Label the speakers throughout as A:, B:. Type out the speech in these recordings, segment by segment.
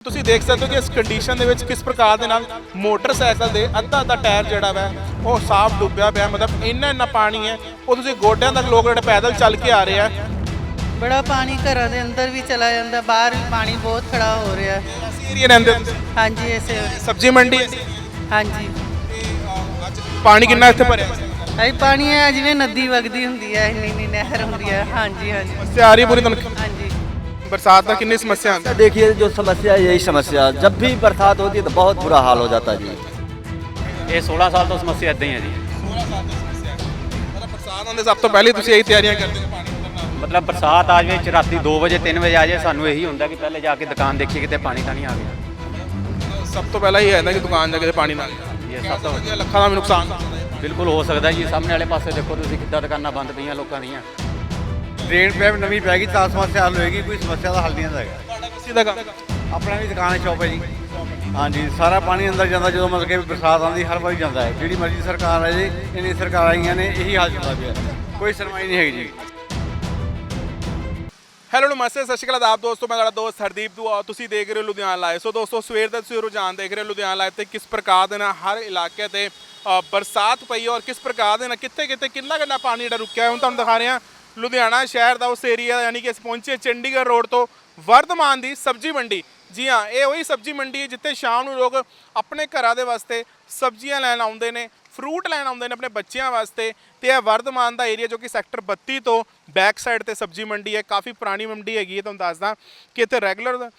A: ਤੁਸੀਂ ਦੇਖ ਸਕਦੇ ਹੋ ਕਿ ਇਸ ਕੰਡੀਸ਼ਨ ਦੇ ਵਿੱਚ ਕਿਸ ਪ੍ਰਕਾਰ ਦੇ ਨਾਲ ਮੋਟਰਸਾਈਕਲ ਦੇ ਅੱਧਾ ਅੱਧਾ ਟਾਇਰ ਜਿਹੜਾ ਵਾ ਉਹ ਸਾਫ਼ ਡੁੱਬਿਆ ਪਿਆ ਮਤਲਬ ਇੰਨਾ ਇੰਨਾ ਪਾਣੀ ਹੈ ਉਹ ਤੁਸੀਂ ਗੋਡਿਆਂ ਤੱਕ ਲੋਕ ਜਿਹੜੇ ਪੈਦਲ ਚੱਲ ਕੇ ਆ ਰਹੇ ਆ।
B: ਬੜਾ ਪਾਣੀ ਘਰਾਂ ਦੇ ਅੰਦਰ ਵੀ ਚਲਾ ਜਾਂਦਾ ਬਾਹਰ ਵੀ ਪਾਣੀ ਬਹੁਤ ਖੜਾ ਹੋ ਰਿਹਾ। ਹੈ।
A: ਅਸੀਂ ਏਰੀਆ ਰਹਿੰਦੇ ਹੋ ਤੁਸੀਂ?
B: ਹਾਂਜੀ ਐਸੇ
A: ਸਬਜ਼ੀ ਮੰਡੀ? ਹੈ
B: ਹਾਂਜੀ।
A: ਪਾਣੀ ਕਿੰਨਾ ਇੱਥੇ ਭਰਿਆ?
B: ਅਈ ਪਾਣੀ ਹੈ ਜਿਵੇਂ ਨਦੀ ਵਗਦੀ ਹੁੰਦੀ ਹੈ ਇੰਨੀ ਇੰਨੀ ਨਹਿਰ ਹੁੰਦੀ ਹੈ ਹਾਂਜੀ ਹਾਂਜੀ।
A: ਸਮੱਸਿਆ ਆ ਰਹੀ ਹੈ ਪੂਰੀ ਤੁਹਾਨੂੰ?
B: ਹਾਂਜੀ।
A: ਬਰਸਾਤ ਦਾ ਕਿੰਨੀ ਸਮੱਸਿਆ ਆਉਂਦੀ
C: देखिए जो समस्या है यही समस्या है। जब भी बरसात होती है तो बहुत बुरा हाल हो जाता है जी
D: ਇਹ 16 ਸਾਲ ਤੋਂ ਸਮੱਸਿਆ ਇਦਾਂ ਹੀ ਹੈ ਜੀ
A: ਬਰਸਾਤ ਆਉਂਦੇ ਸਭ ਤੋਂ ਪਹਿਲੇ ਤੁਸੀਂ ਇਹੀ ਤਿਆਰੀਆਂ ਕਰਦੇ ਹੋ ਪਾਣੀ
D: ਮਤਲਬ ਬਰਸਾਤ ਆ ਜਾਵੇ ਚ ਰਾਤੀ 2 ਵਜੇ 3 ਵਜੇ ਆ ਜਾਏ ਸਾਨੂੰ ਇਹੀ ਹੁੰਦਾ ਕਿ ਪਹਿਲੇ ਜਾ ਕੇ ਦੁਕਾਨ ਦੇਖੀਏ ਕਿਤੇ ਪਾਣੀ ਤਾਂ ਨਹੀਂ ਆ ਗਿਆ
A: ਸਭ ਤੋਂ ਪਹਿਲਾਂ ਇਹ ਹੈ ਕਿ ਦੁਕਾਨ ਜਾ ਕੇ ਪਾਣੀ ਨਾਲ
D: ਇਹ ਸਭ ਤੋਂ
A: ਵੱਡਾ ਲੱਖਾਂ ਦਾ ਵੀ ਨੁਕਸਾਨ
D: ਬਿਲਕੁਲ ਹੋ ਸਕਦਾ ਜੀ ਸਾਹਮਣੇ ਵਾਲੇ ਪਾਸੇ ਦੇਖੋ ਤੁਸੀਂ ਕਿੱਦਾਂ ਦੁਕਾਨਾਂ ਬੰਦ ਪਈਆਂ ਲੋਕਾਂ ਦੀਆਂ
E: ਡਰੇਨ ਪੈਪ ਨਵੀਂ ਪੈ ਗਈ ਤਾਂ ਸਮੱਸਿਆ ਹੱਲ ਹੋਏਗੀ ਕੋਈ ਸਮੱਸਿਆ ਦਾ ਹੱਲ ਨਹੀਂ ਹੁੰਦਾ ਹੈਗਾ।
A: ਤੁਹਾਡਾ ਕਿਸੇ ਦਾ ਕੰਮ
E: ਆਪਣਾ ਵੀ ਦੁਕਾਨ ਹੈ ਸ਼ਾਪ ਹੈ ਜੀ। ਹਾਂਜੀ ਸਾਰਾ ਪਾਣੀ ਅੰਦਰ ਜਾਂਦਾ ਜਦੋਂ ਮਤਲਬ ਕਿ ਬਰਸਾਤ ਆਉਂਦੀ ਹਰ ਵਾਰੀ ਜਾਂਦਾ ਹੈ। ਜਿਹੜੀ ਮਰਜ਼ੀ ਸਰਕਾਰ ਹੈ ਜੀ ਇੰਨੀ ਸਰਕਾਰ ਆਈਆਂ ਨੇ ਇਹੀ ਹਾਲ ਚੱਲਦਾ ਪਿਆ। ਕੋਈ ਸਰਮਾਈ ਨਹੀਂ ਹੈਗੀ ਜੀ।
A: ਹੈਲੋ ਨਮਸਤੇ ਸਤਿ ਸ਼੍ਰੀ ਅਕਾਲ ਆਦਾਬ ਦੋਸਤੋ ਮੈਂ ਤੁਹਾਡਾ ਦੋਸਤ ਹਰਦੀਪ ਦੁਆ ਤੁਸੀਂ ਦੇਖ ਰਹੇ ਹੋ ਲੁਧਿਆਣਾ ਲਾਈਵ ਸੋ ਦੋਸਤੋ ਸਵੇਰ ਦਾ ਤੁਸੀਂ ਰੁਝਾਨ ਦੇਖ ਰਹੇ ਹੋ ਲੁਧਿਆਣਾ ਲਾਈਵ ਤੇ ਕਿਸ ਪ੍ਰਕਾਰ ਦੇ ਨਾਲ ਹਰ ਇਲਾਕੇ ਤੇ ਬਰਸਾਤ ਪਈ ਔਰ ਕਿਸ ਪ੍ਰਕਾਰ ਦੇ ਨਾਲ ਕਿੱਥੇ ਕਿੱਥੇ ਕਿੰਨਾ ਕਿੰਨਾ ਪਾਣੀ ਜਿਹੜਾ ਰੁਕਿਆ ਹੁਣ ਤੁਹਾਨੂੰ ਦਿਖਾ ਰਹੇ। ਹਾਂ ਲੁਧਿਆਣਾ ਸ਼ਹਿਰ ਦਾ ਉਸ ਏਰੀਆ ਯਾਨੀ ਕਿ ਅਸੀਂ ਪਹੁੰਚੇ ਚੰਡੀਗੜ੍ਹ ਰੋਡ ਤੋਂ ਵਰਧਮਾਨ ਦੀ ਸਬਜ਼ੀ ਮੰਡੀ। ਜੀ ਹਾਂ, ਇਹ ਉਹੀ ਸਬਜ਼ੀ ਮੰਡੀ ਹੈ ਜਿੱਥੇ ਸ਼ਾਮ ਨੂੰ ਲੋਕ ਆਪਣੇ ਘਰਾਂ ਦੇ ਵਾਸਤੇ ਸਬਜ਼ੀਆਂ ਲੈਣ ਆਉਂਦੇ ਨੇ। ਫਰੂਟ ਲੈਣ ਆਉਂਦੇ ਨੇ ਆਪਣੇ ਬੱਚਿਆਂ ਵਾਸਤੇ ਤੇ ਇਹ ਵਰਧਮਾਨ ਦਾ ਏਰੀਆ ਜੋ ਕਿ ਸੈਕਟਰ 32 ਤੋਂ ਬੈਕ ਸਾਈਡ ਤੇ ਸਬਜ਼ੀ ਮੰਡੀ ਹੈ, ਕਾਫੀ ਪੁਰਾਣੀ ਮੰਡੀ ਹੈਗੀ ਹੈ, ਤੁਹਾਨੂੰ ਦੱਸਦਾ ਕਿ ਇੱਥੇ ਰੈਗੂਲਰ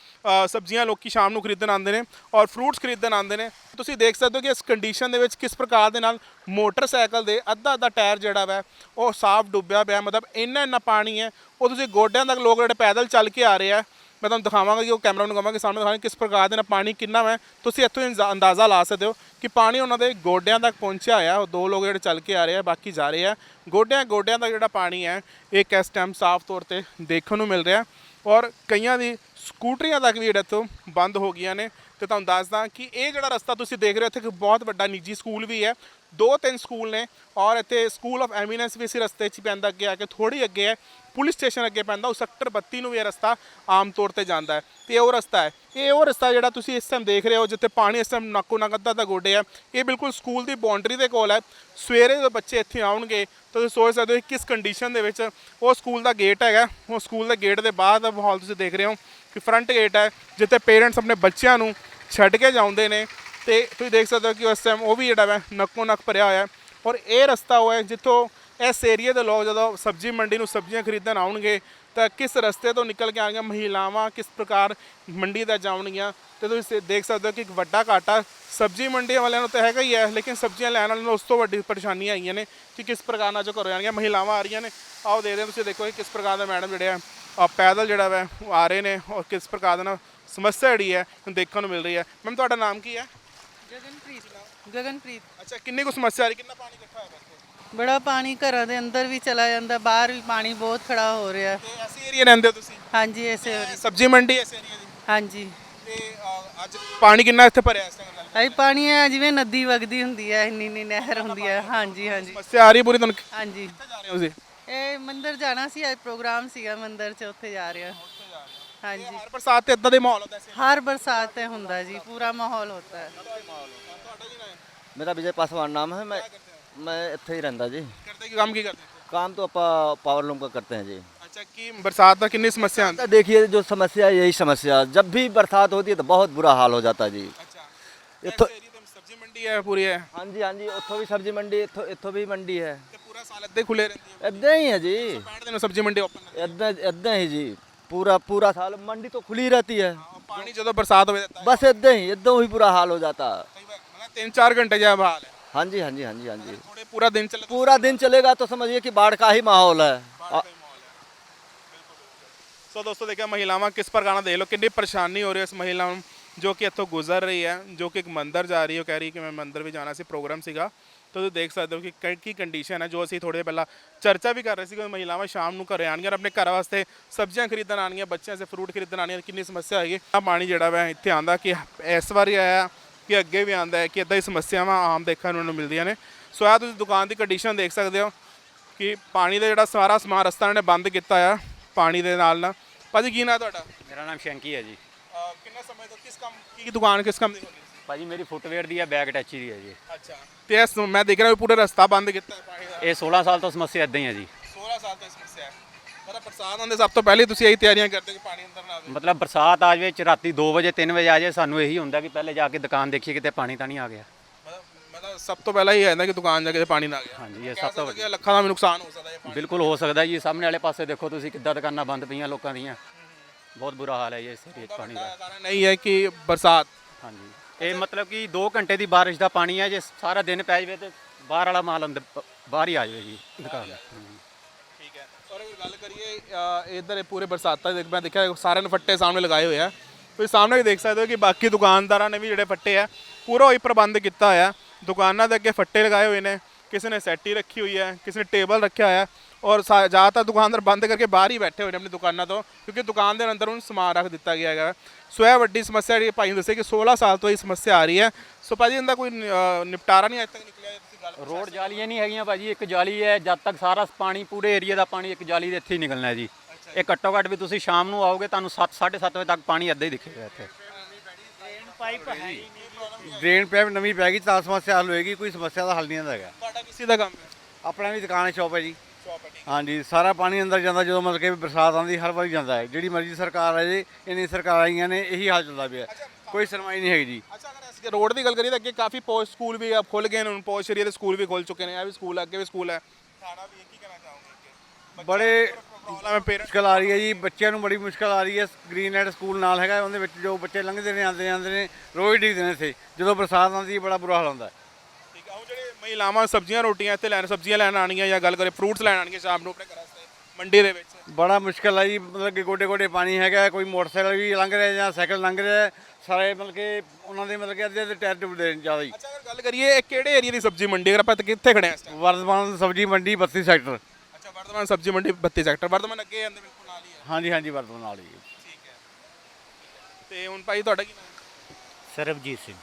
A: ਸਬਜ਼ੀਆਂ ਲੋਕੀ ਸ਼ਾਮ ਨੂੰ ਖਰੀਦਣ ਆਉਂਦੇ ਨੇ ਔਰ ਫਰੂਟਸ ਖਰੀਦਣ ਆਉਂਦੇ ਨੇ। ਤੁਸੀਂ ਦੇਖ ਸਕਦੇ ਹੋ ਕਿ ਇਸ ਕੰਡੀਸ਼ਨ ਦੇ ਵਿੱਚ ਕਿਸ ਪ੍ਰਕਾਰ ਦੇ ਨਾਲ ਮੋਟਰਸਾਈਕਲ ਦੇ ਅੱਧਾ ਅੱਧਾ ਟਾਇਰ ਜਿਹੜਾ ਵਾ, ਉਹ ਸਾਫ਼ ਡੁੱਬਿਆ ਪਿਆ, ਮਤਲਬ ਇੰਨਾ ਇੰਨਾ ਪਾਣੀ ਹੈ, ਉਹ ਤੁਸੀਂ ਗੋਡਿਆਂ ਤੱਕ ਲੋਕ ਜਿਹੜੇ ਪੈਦਲ ਚੱਲ ਕੇ ਆ ਰਹੇ ਆ ਮੈਂ ਤੁਹਾਨੂੰ ਦਿਖਾਵਾਂਗਾ ਕਿ ਉਹ ਕੈਮਰਾ ਨੂੰ ਕਹਾਂਗਾ ਸਾਹਮਣੇ ਦਿਖਾਉਣ ਕਿਸ ਪ੍ਰਕਾਰ ਦੇ ਨਾਲ ਪਾਣੀ ਕਿੰਨਾ ਹੈ ਤੁਸੀਂ ਇੱਥੋਂ ਹੀ ਅੰਜ਼ਾ- ਅੰਦਾਜ਼ਾ ਲਾ ਸਕਦੇ ਹੋ ਕਿ ਪਾਣੀ ਉਹਨਾਂ ਦੇ ਗੋਡਿਆਂ ਤੱਕ ਪਹੁੰਚਿਆ ਆ ਉਹ ਦੋ ਲੋਕ ਜਿਹੜੇ ਚੱਲ ਕੇ ਆ ਰਹੇ ਆ, ਬਾਕੀ ਜਾ ਰਹੇ ਆ। ਗੋਡਿਆਂ ਗੋਡਿਆਂ ਦਾ ਜਿਹੜਾ ਪਾਣੀ ਹੈ, ਇਹ ਇਸ ਟਾਈਮ ਸਾਫ਼ ਤੌਰ ਤੇ ਦੇਖਣ ਨੂੰ ਮਿਲ ਰਿਹਾ। ਔਰ ਕਈਆਂ ਦੀ ਸਕੂਟਰੀਆਂ ਤੱਕ ਵੀ ਜਿਹੜਾ ਤੋਂ ਬੰਦ ਹੋ ਗਈਆਂ ਨੇ। ਤੇ ਤੁਹਾਨੂੰ ਦੱਸਦਾ ਕਿ ਇਹ ਜਿਹੜਾ ਰਸਤਾ ਤੁਸੀਂ ਦੇਖ ਰਹੇ ਹੋ, ਇੱਥੇ ਇੱਕ ਬਹੁਤ ਵੱਡਾ ਨਿੱਜੀ ਸਕੂਲ ਵੀ ਹੈ। ਦੋ ਤਿੰਨ ਸਕੂਲ ਨੇ ਔਰ ਇੱਥੇ ਸਕੂਲ ਆਫ ਐਮੀਨੈਂਸ ਵੀ ਇਸੇ ਰਸਤੇ 'ਚ ਹੀ ਪੈਂਦਾ ਅੱਗੇ ਆ ਕੇ ਥੋੜੀ ਅੱਗੇ ਹੈ। ਪੁਲਿਸ ਸਟੇਸ਼ਨ ਅੱਗੇ ਪੈਂਦਾ, ਉਹ ਸੈਕਟਰ 32 ਨੂੰ ਵੀ ਇਹ ਰਸਤਾ ਆਮ ਤੌਰ ਤੇ ਜਾਂਦਾ ਹੈ ਤੇ ਉਹ ਰਸਤਾ ਹੈ। ਇਹ ਉਹ ਰਸਤਾ ਜਿਹੜਾ ਤੁਸੀਂ ਇਸ ਟਾਈਮ ਦੇਖ ਰਹੇ ਹੋ, ਜਿੱਥੇ ਪਾਣੀ ਇਸ ਟਾਈਮ ਨਾਕੋ ਨਕ ਅੱਧਾ ਦਾ ਗੋਡੇ ਆ ਇਹ ਬਿਲਕੁਲ ਸਕੂਲ ਦੀ ਬਾਉਂਡਰੀ ਦੇ ਕੋਲ ਹੈ। ਸਵੇਰੇ ਜਦੋਂ ਬੱਚੇ ਇੱਥੇ ਆਉਣਗੇ, ਤੁਸੀਂ ਸੋਚ ਸਕਦੇ ਹੋ ਕਿ ਕਿਸ ਕੰਡੀਸ਼ਨ ਦੇ ਵਿੱਚ ਉਹ ਸਕੂਲ ਦਾ ਗੇਟ ਹੈਗਾ। ਉਹ ਸਕੂਲ ਦੇ ਗੇਟ ਦੇ ਬਾਹਰ ਦਾ ਮਾਹੌਲ ਤੁਸੀਂ ਦੇਖ ਰਹੇ ਹੋ ਕਿ ਫਰੰਟ ਗੇਟ ਹੈ, ਜਿੱਥੇ ਪੇਰੈਂਟਸ ਆਪਣੇ ਬੱਚਿਆਂ ਨੂੰ ਛੱਡ ਕੇ ਜਾਂਦੇ ਨੇ। ਤੇ ਤੁਸੀਂ ਦੇਖ ਸਕਦੇ ਹੋ ਕਿ ਉਸ ਟਾਈਮ ਉਹ ਵੀ ਜਿਹੜਾ ਵਾ ਨੱਕੋ ਨੱਕ ਭਰਿਆ ਹੋਇਆ ਔਰ ਇਹ ਰਸਤਾ ਉਹ ਹੈ ਜਿੱਥੋਂ ਇਸ ਏਰੀਆ ਦੇ ਲੋਕ ਜਦੋਂ ਸਬਜ਼ੀ ਮੰਡੀ ਨੂੰ ਸਬਜ਼ੀਆਂ ਖਰੀਦਣ ਆਉਣਗੇ ਤਾਂ ਕਿਸ ਰਸਤੇ ਤੋਂ ਨਿਕਲ ਕੇ ਆਉਣਗੀਆਂ? ਮਹਿਲਾਵਾਂ ਕਿਸ ਪ੍ਰਕਾਰ ਮੰਡੀ ਦਾ ਜਾਣਗੀਆਂ ਤੇ ਤੁਸੀਂ ਦੇਖ ਸਕਦੇ ਹੋ ਕਿ ਇੱਕ ਵੱਡਾ ਘਾਟਾ ਸਬਜ਼ੀ ਮੰਡੀ ਵਾਲਿਆਂ ਨੂੰ ਤਾਂ ਹੈਗਾ ਹੀ ਹੈ ਲੇਕਿਨ ਸਬਜ਼ੀਆਂ ਲੈਣ ਵਾਲਿਆਂ ਨੂੰ ਉਸ ਤੋਂ ਵੱਡੀ ਪਰੇਸ਼ਾਨੀਆਂ ਆਈਆਂ ਨੇ ਕਿ ਕਿਸ ਪ੍ਰਕਾਰ ਨਾਲ ਜੋ ਘਰੋਂ ਜਾਣਗੀਆਂ। ਮਹਿਲਾਵਾਂ ਆ ਰਹੀਆਂ ਨੇ। ਆਓ ਦੇਖਦੇ ਹਾਂ ਤੁਸੀਂ ਦੇਖੋ ਕਿ ਕਿਸ ਪ੍ਰਕਾਰ ਦਾ ਮੈਡਮ ਜਿਹੜੇ ਆ ਪੈਦਲ ਜਿਹੜਾ ਵਾ ਉਹ ਆ ਰਹੇ ਨੇ ਔਰ ਕਿਸ ਪ੍ਰਕਾਰ ਦੇ ਸਮੱਸਿਆ ਜਿਹੜੀ ਹੈ ਦੇਖਣ ਨੂੰ ਮਿਲ ਰਹੀ ਹੈ। ਮੈਮ ਤੁਹਾਡਾ ਨਾਮ ਕੀ ਹੈ?
B: ਗਗਨਪ੍ਰੀਤ। ਗਗਨਪ੍ਰੀਤ।
A: ਅੱਛਾ ਕਿੰਨੀ ਕੁ ਸਮੱਸਿਆ ਆ ਰਹੀ ਕਿੰਨਾ ਪਾਣੀ ਇਕੱਠਾ ਹੋਇਆ ਇੱਥੇ?
B: ਬੜਾ ਪਾਣੀ ਘਰਾਂ ਦੇ ਅੰਦਰ ਵੀ ਚਲਾ ਜਾਂਦਾ ਬਾਹਰ ਵੀ ਪਾਣੀ ਬਹੁਤ ਖੜਾ ਹੋ ਰਿਹਾ ਹੈ।
A: ਤੇ ਐਸੀ ਏਰੀਆ ਰਹਿੰਦੇ ਹੋ ਤੁਸੀਂ
B: ਹਾਂਜੀ ਐਸੇ
A: ਸਬਜ਼ੀ ਮੰਡੀ ਇਸ ਏਰੀਆ ਦੀ
B: ਹਾਂਜੀ
A: ਤੇ ਅ, ਅੱਜ ਪਾਣੀ ਕਿੰਨਾ ਇੱਥੇ ਭਰਿਆ ਇਸ ਟਾਈਮ
B: ਅਈ ਪਾਣੀ ਹੈ ਜਿਵੇਂ ਨਦੀ ਵਗਦੀ ਹੁੰਦੀ ਹੈ ਇੰਨੀ ਇੰਨੀ ਨਹਿਰ ਹੁੰਦੀ ਹੈ ਹਾਂਜੀ ਹਾਂਜੀ
A: ਸਮੱਸਿਆ ਆ ਰਹੀ ਪੂਰੀ ਤੁਹਾਨੂੰ ਕਿੱਥੇ
B: ਹਾਂਜੀ
A: ਜਾ ਰਹੇ ਹੋ ਤੁਸੀਂ
B: ਇਹ ਮੰਦਿਰ ਜਾਣਾ ਸੀ ਅੱਜ ਪ੍ਰੋਗਰਾਮ ਸੀਗਾ ਮੰਦਿਰ 'ਚ ਉੱਥੇ ਜਾ ਰਹੇ ਹਾਂ ਹਾਂਜੀ
A: ਹਰ ਬਰਸਾਤ ਤੇ ਇਦਾਂ ਦੇ ਮਾਹੌਲ ਹੁੰਦਾ ਸੀ
B: ਹਰ ਬਰਸਾਤ ਤੇ ਹੁੰਦਾ ਜੀ ਪੂਰਾ ਮਾਹੌਲ ਹੁੰਦਾ ਹੈ
C: मेरा विजय पासवान नाम है मैं मैं ਇੱਥੇ ਹੀ ਰਹਿੰਦਾ ਜੀ
A: ਕਰਦੇ ਕੀ ਕੰਮ ਕੀ ਕਰਦੇ
C: काम तो ਆਪਾਂ पावर लूम का करते हैं जी
A: ਅੱਛਾ ਕੀ ਬਰਸਾਤ ਦਾ ਕਿੰਨੀ ਸਮੱਸਿਆ ਆਉਂਦੀ
C: तो देखिए जो समस्या है यही समस्या जब भी बरसात होती है तो बहुत बुरा हाल हो जाता है जी
A: ਅੱਛਾ
C: ਇੱਥੋਂ-
A: ਇਸ ਏਰੀਆ ਤੇ ਸਬਜ਼ੀ ਮੰਡੀ ਹੈ ਪੂਰੀ ਹੈ
C: हाँ जी हाँ जी ਉੱਥੋਂ ਵੀ ਸਬਜ਼ੀ ਮੰਡੀ ਇੱਥੋਂ ਇੱਥੋਂ ਵੀ ਮੰਡੀ ਹੈ
A: ਤੇ ਪੂਰਾ ਸਾਲ ਇੱਦਾਂ ਹੀ ਖੁੱਲੇ ਰਹਿੰਦੀ ਹੈ
C: ਇਦਾਂ ਹੀ ਹੈ ਜੀ
A: 65 ਦਿਨ ਸਬਜ਼ੀ ਮੰਡੀ ਓਪਨ
C: ਇਦਾਂ ਇਦਾਂ ਹੀ ਜੀ पूरा पूरा साल मंडी तो खुली रहती है
A: ਪਾਣੀ ਜਦੋਂ ਬਰਸਾਤ ਹੋਵੇ ਤਾਂ
C: बस इदां ही इदां ही बुरा हाल हो जाता है
A: ਕਈ ਵਾਰ ਮਤਲਬ 3-4 ਘੰਟੇ ਜਿਹਾ ਹਾਲ ਹੈ
C: हाँ जी हाँ जी हाँ जी हाँ जी
A: ਥੋੜੇ ਪੂਰਾ ਦਿਨ ਚੱਲੇ
C: पूरा दिन चलेगा तो समझिए कि बाढ़ का ही माहौल है आ-
A: ਸੋ ਦੋਸਤੋ ਦੇਖਿਆ ਮਹਿਲਾਵਾਂ ਕਿਸ ਪ੍ਰਕਾਰ ਨਾਲ ਦੇਖ ਲਓ ਕਿੰਨੀ ਪਰੇਸ਼ਾਨੀ ਹੋ ਰਹੀ ਹੈ ਇਸ ਮਹਿਲਾ ਨੂੰ ਜੋ ਕਿ ਇੱਥੋਂ ਗੁਜ਼ਰ ਰਹੀ ਹੈ ਜੋ ਕਿ ਇੱਕ ਮੰਦਿਰ ਜਾ ਰਹੀ ਹੈ ਉਹ ਕਹਿ ਰਹੀ ਹੈ ਕਿ ਮੈਂ ਮੰਦਿਰ ਵੀ ਜਾਣਾ ਸੀ ਪ੍ਰੋਗਰਾਮ ਸੀਗਾ ਤਾਂ ਤੁਸੀਂ ਦੇਖ ਸਕਦੇ ਹੋ ਕਿ ਕੀ- ਕੀ ਕੰਡੀਸ਼ਨ ਹੈ ਜੋ ਅਸੀਂ ਥੋੜੇ ਪਹਿਲਾਂ ਚਰਚਾ ਵੀ ਕਰ ਰਹੇ ਸੀ ਕਿ ਮਹਿਲਾਵਾਂ ਸ਼ਾਮ ਨੂੰ ਘਰੇ ਆਣਗੀਆਂ ਔਰ ਆਪਣੇ ਘਰ ਵਾਸਤੇ ਸਬਜ਼ੀਆਂ ਖਰੀਦਣ ਆਣਗੀਆਂ ਬੱਚਿਆਂ ਸੇ ਫਰੂਟ ਖਰੀਦਣ ਆਣਗੀਆਂ ਕਿੰਨੀ ਸਮੱਸਿਆ ਹੈਗੀ ਆ ਪਾਣੀ ਜਿਹੜਾ ਵਾ ਇੱਥੇ ਆਂਦਾ ਕਿ ਇਸ ਵਾਰੀ ਆਇਆ ਕਿ ਅੱਗੇ ਵੀ ਆਂਦਾ ਹੈ ਕਿ ਇਦਾਂ ਹੀ ਸਮੱਸਿਆਵਾਂ ਆਮ ਦੇਖਣ ਨੂੰ ਮਿਲਦੀਆਂ ਨੇ। ਸੋ ਆ ਤੁਸੀਂ ਦੁਕਾਨ ਦੀ ਕੰਡੀਸ਼ਨ ਦੇਖ ਸਕਦੇ ਹੋ ਕਿ ਪਾਣੀ ਦਾ ਜਿਹੜਾ ਸਾਰਾ ਸਮਾਨ ਰਸਤਾ ਨੇ ਬੰਦ ਕੀਤਾ ਆ ਪਾਣੀ ਦੇ ਨਾਲ ਨਾ ਭਾਜੀ ਕੀ ਨਾਂ ਤੁਹਾਡਾ?
D: ਮੇਰਾ ਨਾਮ ਸ਼ੈਂਕੀ ਹੈ ਜੀ।
A: ਕਿੰਨਾ ਸਮੇਂ ਤੋਂ ਕਿਸ ਕੰਮ ਕੀ ਦੁਕਾਨ ਕਿਸ ਕੰਮ ਦੀ ਖੋਲੀ ਸੀ
D: ਭਾਜੀ ਮੇਰੀ ਫੁੱਟਵੇਅਰ ਦੀ ਹੈ ਬੈਗ ਅਟੈਚੀ ਦੀ ਹੈ ਜੀ।
A: ਅੱਛਾ। ਤੇ ਇਸ ਮੈਂ ਦੇਖ ਰਿਹਾ ਵੀ ਪੂਰਾ ਰਸਤਾ ਬੰਦ ਕੀਤਾ ਹੈ ਪਾਣੀ ਦਾ।
D: ਇਹ 16 ਸਾਲ ਤੋਂ ਸਮੱਸਿਆ ਇਦਾਂ ਹੀ ਹੈ ਜੀ।
A: 16 ਸਾਲ ਤੋਂ ਬਰਸਾਤ ਆਉਂਦੇ ਸਭ ਤੋਂ ਪਹਿਲੇ ਤੁਸੀਂ ਇਹੀ ਤਿਆਰੀਆਂ ਕਰਦੇ ਕਿ ਪਾਣੀ ਅੰਦਰ ਨਾ ਆਵੇ?
D: ਮਤਲਬ ਬਰਸਾਤ ਆ ਜਾਵੇ ਚ ਰਾਤੀ 2 ਵਜੇ 3 ਵਜੇ ਆ ਜਾਏ ਸਾਨੂੰ ਇਹੀ ਹੁੰਦਾ ਕਿ ਪਹਿਲੇ ਜਾ ਕੇ ਦੁਕਾਨ ਦੇਖੀਏ ਕਿਤੇ ਪਾਣੀ ਤਾਂ ਨਹੀਂ ਆ ਗਿਆ।
A: ਮਤਲਬ ਸਭ ਤੋਂ ਪਹਿਲਾਂ ਇਹ ਹੈ ਨਾ ਕਿ ਦੁਕਾਨ ਜਾ ਕੇ ਪਾਣੀ ਨਾ ਆ ਗਿਆ।
D: ਹਾਂਜੀ ਇਹ
A: ਕਹਿ
D: ਸਭ ਤੋਂ
A: ਸਕਦੇ ਕਿ ਲੱਖਾਂ ਦਾ ਵੀ ਨੁਕਸਾਨ ਹੋ ਸਕਦਾ ਹੈ ਪਾਣੀ।
D: ਬਿਲਕੁਲ ਹੋ ਸਕਦਾ ਜੀ ਸਾਹਮਣੇ ਵਾਲੇ ਪਾਸੇ ਦੇਖੋ ਤੁਸੀਂ ਕਿੱਦਾਂ ਦੁਕਾਨਾਂ ਬੰਦ ਪਈਆਂ ਲੋਕਾਂ ਦੀਆਂ। ਬਹੁਤ ਬੁਰਾ ਹਾਲ ਹੈ ਜੀ ਇਸ ਏਰੀਏ 'ਚ ਪਾਣੀ ਦਾ।
A: ਕਾਰਨ ਨਹੀਂ ਹੈ ਕਿ ਬਰਸਾਤ।
D: ਹਾਂਜੀ। ਇਹ ਮਤਲਬ ਕਿ 2 ਘੰਟੇ ਦੀ ਬਾਰਿਸ਼ ਦਾ ਪਾਣੀ ਹੈ ਜੇ ਸਾਰਾ ਦਿਨ ਪੈ ਜਾਵੇ ਤੇ ਬਾਹਰ ਵਾਲਾ ਮਾਲ ਅੰਦਰ ਬਾਹਰ ਹੀ ਆ ਜਾਵੇ ਜੀ ਦੁਕਾਨ ਹਮ।
A: ਠੀਕ ਹੈ ਔਰ ਅਗਰ ਗੱਲ ਕਰੀਏ ਅ, ਇੱਧਰ ਇਹ ਪੂਰੇ ਬਰਸਾਤਾਂ ਦੇ ਮੈਂ ਦੇਖਿਆ ਸਾਰਿਆਂ ਨੇ ਫੱਟੇ ਸਾਹਮਣੇ ਲਗਾਏ ਹੋਏ ਆ। ਤੁਸੀਂ ਸਾਹਮਣੇ ਵੀ ਦੇਖ ਸਕਦੇ ਹੋ ਕਿ ਬਾਕੀ ਦੁਕਾਨਦਾਰਾਂ ਨੇ ਵੀ ਜਿਹੜੇ ਫੱਟੇ ਆ ਪੂਰਾ ਹੀ ਪ੍ਰਬੰਧ ਕੀਤਾ ਹੋਇਆ। ਦੁਕਾਨਾਂ ਦੇ ਅੱਗੇ ਫੱਟੇ ਲਗਾਏ ਹੋਏ ਨੇ ਕਿਸੇ ਨੇ ਸੈਟੀ ਰੱਖੀ ਹੋਈ ਹੈ ਕਿਸੇ ਨੇ ਟੇਬਲ ਰੱਖਿਆ ਹੋਇਆ। ਔਰ ਸਾ- ਜ਼ਿਆਦਾਤਰ ਦੁਕਾਨਦਾਰ ਬੰਦ ਕਰਕੇ ਬਾਹਰ ਹੀ ਬੈਠੇ ਹੋਏ ਨੇ ਆਪਣੀ ਦੁਕਾਨਾਂ ਤੋਂ ਕਿਉਂਕਿ ਦੁਕਾਨ ਦੇ ਅੰਦਰ ਉਹਨੂੰ ਸਮਾਨ ਰੱਖ ਦਿੱਤਾ ਗਿਆ ਹੈਗਾ। ਸੋ ਇਹ ਵੱਡੀ ਸਮੱਸਿਆ ਜਿਹੜੀ ਭਾਈ ਨੂੰ ਦੱਸਿਆ ਕਿ 16 ਸਾਲ ਤੋਂ ਇਹ ਸਮੱਸਿਆ ਆ ਰਹੀ ਹੈ। ਸੋ ਭਾਜੀ ਇਹਦਾ ਕੋਈ ਨਿਪਟਾਰਾ ਨਹੀਂ ਅਜੇ ਤੱਕ ਨਿਕਲਿਆ।
D: ਰੋਡ ਜਾਲੀਆਂ ਨਹੀਂ ਹੈਗੀਆਂ ਭਾਜੀ ਇੱਕ ਜਾਲੀ ਹੈ ਜਦ ਤੱਕ ਸਾਰਾ ਪਾਣੀ ਪੂਰੇ ਏਰੀਆ ਦਾ ਪਾਣੀ ਇੱਕ ਜਾਲੀ ਦੇ ਇੱਥੇ ਹੀ ਨਿਕਲਣਾ ਹੈ ਜੀ। ਇਹ ਘੱਟੋ ਘੱਟ ਵੀ ਤੁਸੀਂ ਸ਼ਾਮ ਨੂੰ ਆਓਗੇ ਤੁਹਾਨੂੰ 7 7:30 ਵਜੇ ਤੱਕ ਪਾਣੀ ਅੱਧਾ ਹੀ ਦਿਖੇਗਾ ਇੱਥੇ।
E: ਡਰੇਨ ਪੈਪ ਨਵੀਂ ਪੈ ਗਈ ਤਾਂ ਸਮੱਸਿਆ ਹੱਲ ਹੋਏਗੀ ਕੋਈ ਸਮੱਸਿਆ ਦਾ ਹੱਲ ਨਹੀਂ ਹੁੰਦਾ ਹੈਗਾ।
A: ਤੁਹਾਡਾ ਕਿਸੇ ਦਾ ਕੰਮ ਹੈ?
E: ਆਪਣਾ ਵੀ ਦੁਕਾਨ ਹੈ ਸ਼ਾਪ ਹੈ ਜੀ।
A: ਹੈ
E: ਹਾਂਜੀ ਸਾਰਾ ਪਾਣੀ ਅੰਦਰ ਜਾਂਦਾ ਜਦੋਂ ਮਤਲਬ ਕਿ ਬਰਸਾਤ ਆਉਂਦੀ ਹਰ ਵਾਰੀ ਜਾਂਦਾ ਹੈ। ਜਿਹੜੀ ਮਰਜ਼ੀ ਸਰਕਾਰ ਹੈ ਜੀ ਇੰਨੀ ਸਰਕਾਰਾਂ ਆਈਆਂ ਨੇ ਇਹੀ ਹਾਲ ਚੱਲਦਾ ਪਿਆ ਕੋਈ ਸੁਣਵਾਈ ਨਹੀਂ ਹੈਗੀ ਜੀ।
A: ਰੋਡ ਦੀ ਗੱਲ ਕਰੀਏ ਤਾਂ ਅੱਗੇ ਕਾਫੀ ਪੋਸਟ ਸਕੂਲ ਵੀ ਆ ਖੁੱਲ ਗਏ ਨੇ ਹੁਣ ਪੋਸਟ ਏਰੀਆ ਦੇ ਸਕੂਲ ਵੀ ਖੁੱਲ ਚੁੱਕੇ ਨੇ ਇਹ ਵੀ ਸਕੂਲ ਹੈ ਅੱਗੇ ਵੀ ਸਕੂਲ ਹੈ ਖਾਣਾ ਵੀ ਕੀ ਕਹਿਣਾ ਚਾਹੋਗੇ
E: ਬੜੇ
A: ਪ੍ਰੋਬਲਮ ਹੈ ਪੇਰੈਂਟਸ
E: ਮੁਸ਼ਕਲ ਆ ਰਹੀ ਹੈ ਜੀ ਬੱਚਿਆਂ ਨੂੰ ਬੜੀ ਮੁਸ਼ਕਲ ਆ ਰਹੀ ਹੈ ਗ੍ਰੀਨ ਐਡ ਸਕੂਲ ਨਾਲ ਹੈਗਾ ਉਹਦੇ ਵਿੱਚ ਜੋ ਬੱਚੇ ਲੰਘਦੇ ਨੇ ਆਉਂਦੇ ਜਾਂਦੇ ਨੇ ਰੋਜ਼ ਡਿੱਗਦੇ ਨੇ ਇੱਥੇ ਜਦੋਂ ਬਰਸਾਤ ਆਉਂਦੀ ਹੈ ਬੜਾ ਬੁਰਾ ਹਾਲ ਹੁੰਦਾ। ਹੈ
A: ਠੀਕ ਆ ਉਹ ਜਿਹੜੇ ਮਹਿਲਾਵਾਂ ਸਬਜ਼ੀਆਂ ਰੋਟੀਆਂ ਇੱਥੇ ਲੈਣ ਸਬਜ਼ੀਆਂ ਲੈਣ ਆਣਗੀਆਂ ਜਾਂ ਗੱਲ ਕਰੇ ਫਰੂਟਸ ਲੈਣ ਆਣਗੀਆਂ ਸ਼ਾਮ ਨੂੰ ਆਪਣੇ ਘਰਾਂ ਵਾਸਤੇ ਮੰਡੀ ਦੇ ਵਿੱਚ।
E: ਬੜਾ ਮੁਸ਼ਕਲ ਹੈ ਜੀ ਮਤਲਬ ਕਿ ਗੋਡੇ ਗੋਡੇ ਪਾਣੀ ਹੈਗਾ ਕੋਈ ਮੋਟਰਸਾਈਕਲ ਵੀ ਲੰਘ ਰਿਹਾ ਜਾਂ ਸਾਈਕਲ ਲੰਘ ਰਿਹਾ ਸਾਰੇ ਮਤਲਬ ਕਿ ਉਹਨਾਂ ਦੇ ਮਤਲਬ ਕਿ ਅੱਧੇ ਅੱਧੇ ਟਾਇਰ ਡੁੱਬਦੇ ਨੇ ਜ਼ਿਆਦਾ ਹੀ
A: ਅੱਛਾ ਅਗਰ ਗੱਲ ਕਰੀਏ ਇਹ ਕਿਹੜੇ ਏਰੀਆ ਦੀ ਸਬਜ਼ੀ ਮੰਡੀ ਅਗਰ ਆਪਾਂ ਇੱਥੇ ਕਿੱਥੇ ਖੜੇ ਆ ਇਸ ਟਾਈਮ
E: ਵਰਧਮਾਨ ਸਬਜ਼ੀ ਮੰਡੀ 32 ਸੈਕਟਰ।
A: ਅੱਛਾ ਵਰਧਮਾਨ ਸਬਜ਼ੀ ਮੰਡੀ 32 ਸੈਕਟਰ। ਵਰਧਮਾਨ ਅੱਗੇ ਆਂਦੇ ਬਿਲਕੁਲ ਨਾਲ ਹੀ ਹੈ
E: ਹਾਂਜੀ ਹਾਂਜੀ ਵਰਧਮਾਨ ਨਾਲ ਹੀ ਹੈ।
A: ਠੀਕ ਹੈ। ਤੇ ਹੁਣ ਭਾਈ ਤੁਹਾਡਾ ਕੀ ਨਾਮ?
F: ਸਰਬਜੀਤ ਸਿੰਘ।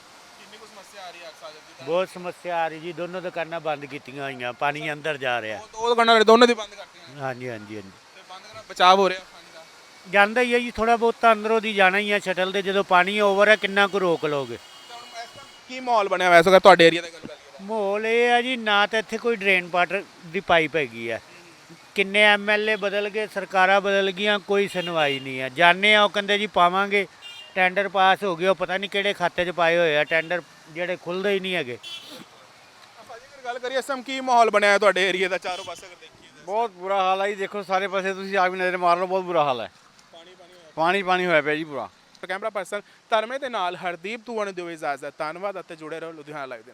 A: ਆ ਰਹੀ ਹੈ
F: ਬਹੁਤ ਸਮੱਸਿਆ ਆ ਰਹੀ ਜੀ ਦੋਨੋਂ ਦੁਕਾਨਾਂ ਬੰਦ ਕੀਤੀਆਂ ਹੋਈਆਂ ਪਾਣੀ ਅੰਦਰ ਜਾ ਰਿਹਾ।
A: ਉਹ ਦੋ ਦੁਕਾਨਾਂ ਦੋਨੇ ਦੀ ਬੰਦ ਕਰਤੀਆਂ
F: ਹਾਂਜੀ ਹਾਂਜੀ ਹਾਂਜੀ।
A: ਤੇ ਬੰਦ ਕਰਨਾ ਬਚਾਅ ਹੋ ਰਿਹਾ ਪਾਣੀ ਦਾ।
F: ਜਾਂਦਾ ਹੀ ਹੈ ਜੀ ਥੋੜਾ ਬਹੁਤ ਤਾਂ ਅੰਦਰੋਂ ਦੀ ਜਾਣਾ ਹੀ ਆ ਸ਼ਟਲ ਦੇ ਜਦੋਂ ਪਾਣੀ ਓਵਰ ਹੈ ਕਿੰਨਾ ਕੁ ਰੋਕ ਲੋਗੇ
A: ਤਾਂ ਹੁਣ ਇਸ time ਕੀ ਮਾਹੌਲ ਬਣਿਆ ਵੈਸੇ ਅਗਰ ਤੁਹਾਡੇ ਏਰੀਆ ਦੀ ਗੱਲ ਕਰੀਏ
F: ਮਾਹੌਲ ਇਹ ਹੈ ਜੀ ਨਾ ਤਾਂ ਇੱਥੇ ਕੋਈ ਡਰੇਨ ਵਾਟਰ ਦੀ ਪਾਈਪ ਹੈਗੀ ਆ ਕਿੰਨੇ ਐਮਐਲਏ ਬਦਲ ਗਏ ਸਰਕਾਰਾਂ ਬਦਲ ਗਈਆਂ ਕੋਈ ਸੁਣਵਾਈ ਨਹੀਂ ਆ ਜਾਣੇ ਆ ਉਹ ਕਹਿੰਦੇ ਜੀ ਪਾਵਾਂਗੇ ਟੈਂਡਰ ਪਾਸ ਹੋ ਗਿਆ ਉਹ ਪਤਾ ਨਹੀਂ ਕਿਹੜੇ ਖਾਤੇ 'ਚ ਪਾਏ ਹੋਏ ਆ ਟੈਂਡਰ ਜਿਹੜੇ ਖੁੱਲਦੇ ਹੀ ਨਹੀਂ ਹੈਗੇ।
A: ਭਾਜੀ ਅਗਰ ਗੱਲ ਕਰੀਏ ਇਸ ਟਾਈਮ ਕੀ ਮਾਹੌਲ ਬਣਿਆ ਹੈ ਤੁਹਾਡੇ ਏਰੀਆ ਦਾ ਚਾਰੋਂ ਪਾਸੇ ਅਗਰ ਦੇਖੀਏ ਤਾਂ?
E: ਬਹੁਤ ਬੁਰਾ ਹਾਲ ਹੈ ਜੀ ਦੇਖੋ ਸਾਰੇ ਪਾਸੇ ਤੁਸੀਂ ਆ ਵੀ ਨਜ਼ਰ ਮਾਰ ਲਓ ਬਹੁਤ ਬੁਰਾ ਹਾਲ ਹੈ
A: ਪਾਣੀ ਪਾਣੀ ਹੋਇਆ।
E: ਪਾਣੀ ਪਾਣੀ ਹੋਇਆ ਪਿਆ ਜੀ ਪੂਰਾ।
A: ਕੈਮਰਾ ਪਰਸਨ ਧਰਮੇ ਦੇ ਨਾਲ ਹਰਦੀਪ ਤੂਵਣ ਦਿਓ ਇਜਾਜ਼ਤ ਧੰਨਵਾਦ ਅਤੇ ਜੁੜੇ ਰਹੋ ਲੁਧਿਆਣਾ ਲਾਈਵ ਦੇ ਨਾਲ।